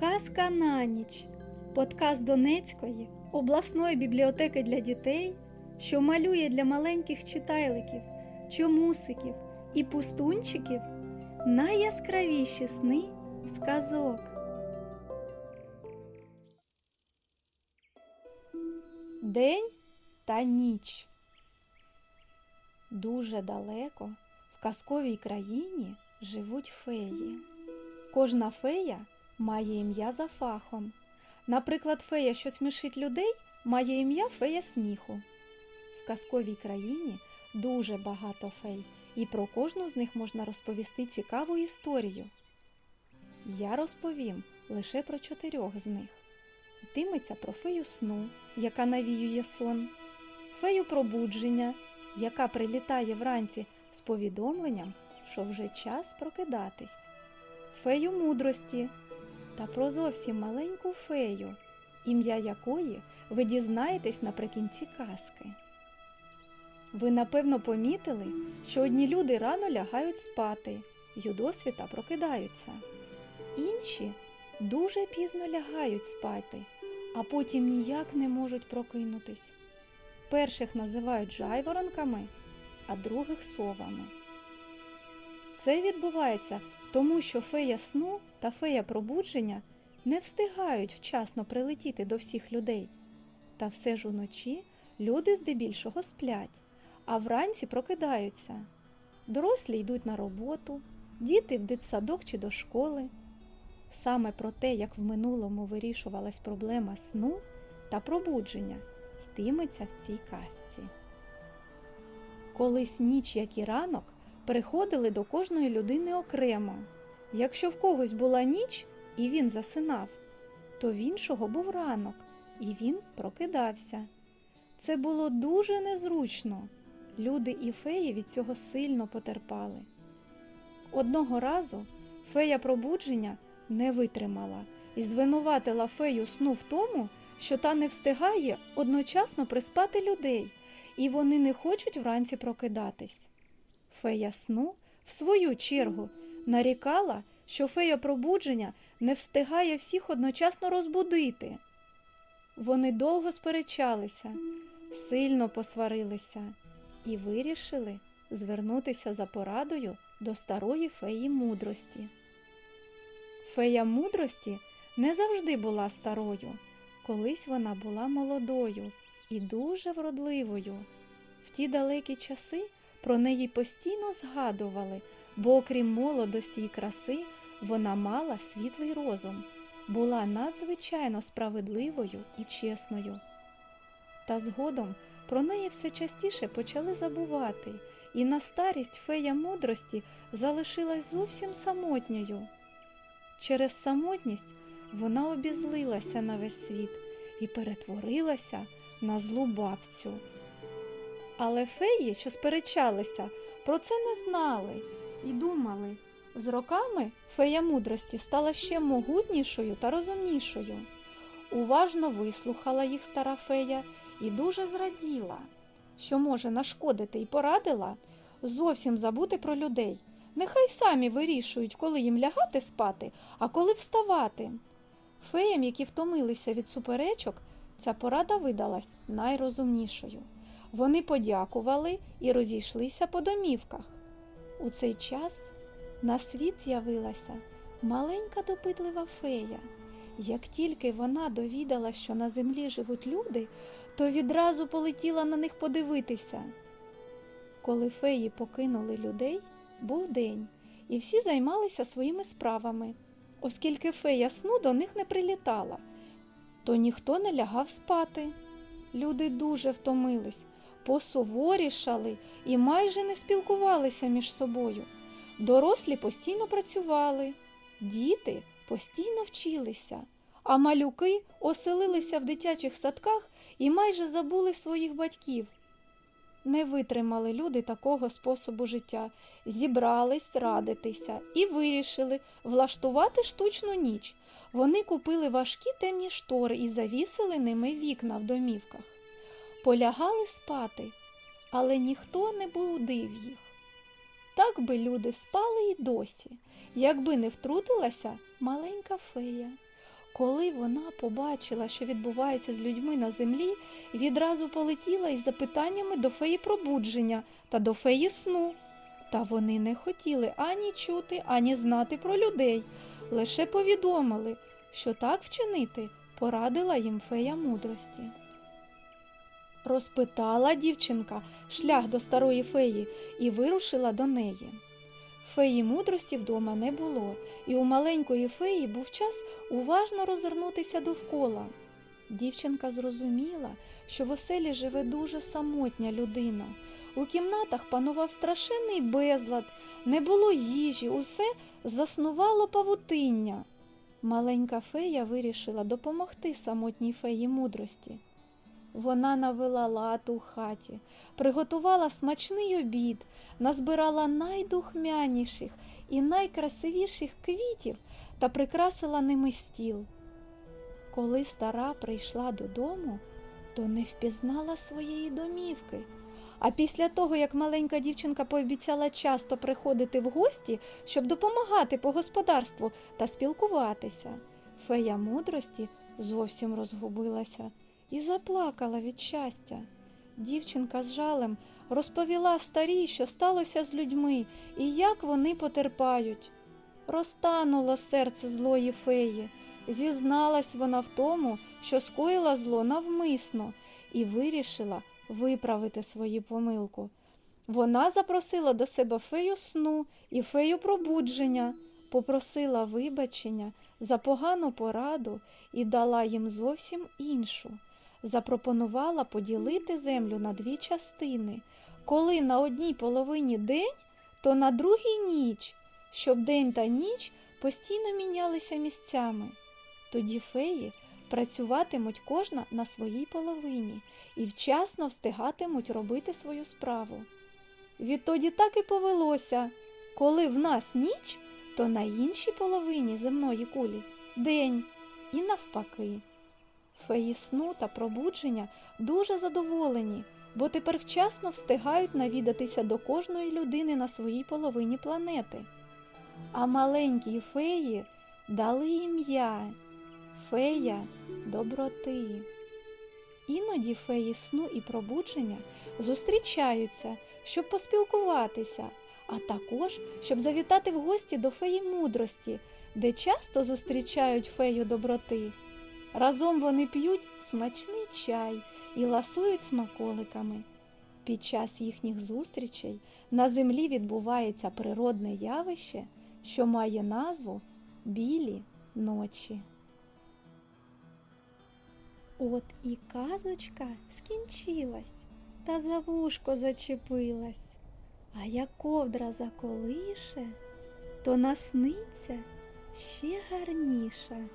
Казка на ніч. Подкаст Донецької обласної бібліотеки для дітей, що малює для маленьких читайликів, чомусиків і пустунчиків найяскравіші сни сказок. День та ніч. Дуже далеко в казковій країні живуть феї. Кожна фея має ім'я за фахом. Наприклад, фея, що смішить людей, має ім'я фея сміху. В казковій країні дуже багато фей, і про кожну з них можна розповісти цікаву історію. Я розповім лише про чотирьох з них. Йтиметься про фею сну, яка навіює сон, фею пробудження, яка прилітає вранці з повідомленням, що вже час прокидатись, фею мудрості та про зовсім маленьку фею, ім'я якої ви дізнаєтесь наприкінці казки. Ви напевно помітили, що одні люди рано лягають спати й у досвіта прокидаються, інші дуже пізно лягають спати, а потім ніяк не можуть прокинутись. Перших називають жайворонками, а других совами. Це відбувається тому, що фея сну та фея пробудження не встигають вчасно прилетіти до всіх людей. Та все ж уночі люди здебільшого сплять, а вранці прокидаються. Дорослі йдуть на роботу, діти в дитсадок чи до школи. Саме про те, як в минулому вирішувалась проблема сну та пробудження, йтиметься в цій казці. Колись ніч, як і ранок, приходили до кожної людини окремо. Якщо в когось була ніч і він засинав, то в іншого був ранок, і він прокидався. Це було дуже незручно. Люди і феї від цього сильно потерпали. Одного разу фея пробудження не витримала і звинуватила фею сну в тому, що та не встигає одночасно приспати людей, і вони не хочуть вранці прокидатись. Фея сну, в свою чергу, нарікала, що фея пробудження не встигає всіх одночасно розбудити. Вони довго сперечалися, сильно посварилися і вирішили звернутися за порадою до старої феї мудрості. Фея мудрості не завжди була старою, колись вона була молодою і дуже вродливою. В ті далекі часи про неї постійно згадували, бо окрім молодості і краси, вона мала світлий розум, була надзвичайно справедливою і чесною. Та згодом про неї все частіше почали забувати, і на старість фея мудрості залишилась зовсім самотньою. Через самотність вона обізлилася на весь світ і перетворилася на злу бабцю. Але феї, що сперечалися, про це не знали і думали. З роками фея мудрості стала ще могутнішою та розумнішою. Уважно вислухала їх стара фея і дуже зраділа, що може нашкодити і порадила зовсім забути про людей. Нехай самі вирішують, коли їм лягати спати, а коли вставати. Феям, які втомилися від суперечок, ця порада видалась найрозумнішою. Вони подякували і розійшлися по домівках. У цей час на світ з'явилася маленька допитлива фея. Як тільки вона довідала, що на землі живуть люди, то відразу полетіла на них подивитися. Коли феї покинули людей, був день, і всі займалися своїми справами. Оскільки фея сну до них не прилітала, то ніхто не лягав спати. Люди дуже втомились, посуворішали і майже не спілкувалися між собою. Дорослі постійно працювали, діти постійно вчилися, а малюки оселилися в дитячих садках і майже забули своїх батьків. Не витримали люди такого способу життя, зібрались радитися і вирішили влаштувати штучну ніч. Вони купили важкі темні штори і завісили ними вікна в домівках. Полягали спати, але ніхто не будив їх. Так би люди спали й досі, якби не втрутилася маленька фея. Коли вона побачила, що відбувається з людьми на землі, відразу полетіла із запитаннями до феї пробудження та до феї сну. Та вони не хотіли ані чути, ані знати про людей, лише повідомили, що так вчинити порадила їм фея мудрості. Розпитала дівчинка шлях до старої феї і вирушила до неї. Феї мудрості вдома не було, і у маленької феї був час уважно розвернутися довкола. Дівчинка зрозуміла, що в оселі живе дуже самотня людина. У кімнатах панував страшенний безлад, не було їжі, усе заснувало павутиння. Маленька фея вирішила допомогти самотній феї мудрості. Вона навела лад у хаті, приготувала смачний обід, назбирала найдухмяніших і найкрасивіших квітів та прикрасила ними стіл. Коли стара прийшла додому, то не впізнала своєї домівки. А після того, як маленька дівчинка пообіцяла часто приходити в гості, щоб допомагати по господарству та спілкуватися, фея мудрості зовсім розгубилася і заплакала від щастя. Дівчинка з жалем розповіла старій, що сталося з людьми і як вони потерпають. Розтануло серце злої феї, зізналась вона в тому, що скоїла зло навмисно, і вирішила виправити свою помилку. Вона запросила до себе фею сну і фею пробудження, попросила вибачення за погану пораду і дала їм зовсім іншу. Запропонувала поділити землю на дві частини. Коли на одній половині день, то на другій ніч, щоб день та ніч постійно мінялися місцями. Тоді феї працюватимуть кожна на своїй половині і вчасно встигатимуть робити свою справу. Відтоді так і повелося коли в нас ніч, то на іншій половині земної кулі день і навпаки. Феї сну та пробудження дуже задоволені, бо тепер вчасно встигають навідатися до кожної людини на своїй половині планети. А маленькій феї дали ім'я фея доброти. Іноді феї сну і пробудження зустрічаються, щоб поспілкуватися, а також щоб завітати в гості до феї мудрості, де часто зустрічають фею доброти. Разом вони п'ють смачний чай і ласують смаколиками. Під час їхніх зустрічей на землі відбувається природне явище, що має назву білі ночі. От і казочка скінчилась, та за вушко зачепилась, а як ковдра заколише, то насниться ще гарніше.